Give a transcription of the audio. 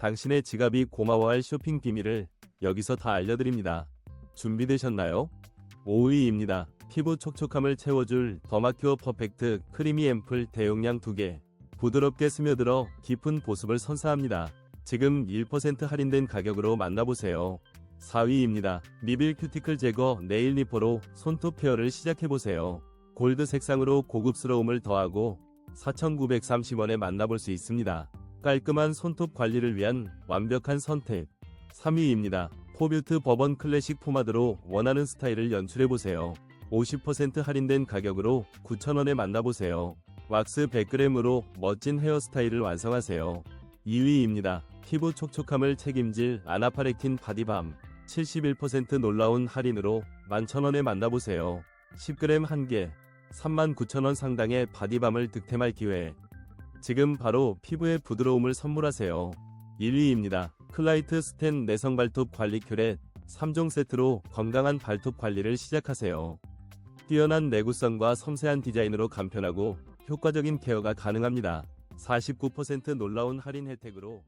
당신의 지갑이 고마워할 쇼핑 비밀을 여기서 다 알려드립니다. 준비되셨나요? 5위입니다. 피부 촉촉함을 채워줄 더마큐어 퍼펙트 크리미 앰플 대용량 2개. 부드럽게 스며들어 깊은 보습을 선사합니다. 지금 1% 할인된 가격으로 만나보세요. 4위입니다. 미빌 큐티클 제거 네일 리퍼로 손톱 케어를 시작해보세요. 골드 색상으로 고급스러움을 더하고 4,930원에 만나볼 수 있습니다. 깔끔한 손톱 관리를 위한 완벽한 선택. 3위입니다. 포뷰트 버번 클래식 포마드로 원하는 스타일을 연출해보세요. 50% 할인된 가격으로 9,000원에 만나보세요. 왁스 100g으로 멋진 헤어스타일을 완성하세요. 2위입니다. 피부 촉촉함을 책임질 아나파렉틴 바디밤 71% 놀라운 할인으로 11,000원에 만나보세요. 10g 1개 39,000원 상당의 바디밤을 득템할 기회. 지금 바로 피부의 부드러움을 선물하세요. 1위입니다. 클라이트 스텐 내성 발톱 관리 큐렛 3종 세트로 건강한 발톱 관리를 시작하세요. 뛰어난 내구성과 섬세한 디자인으로 간편하고 효과적인 케어가 가능합니다. 49% 놀라운 할인 혜택으로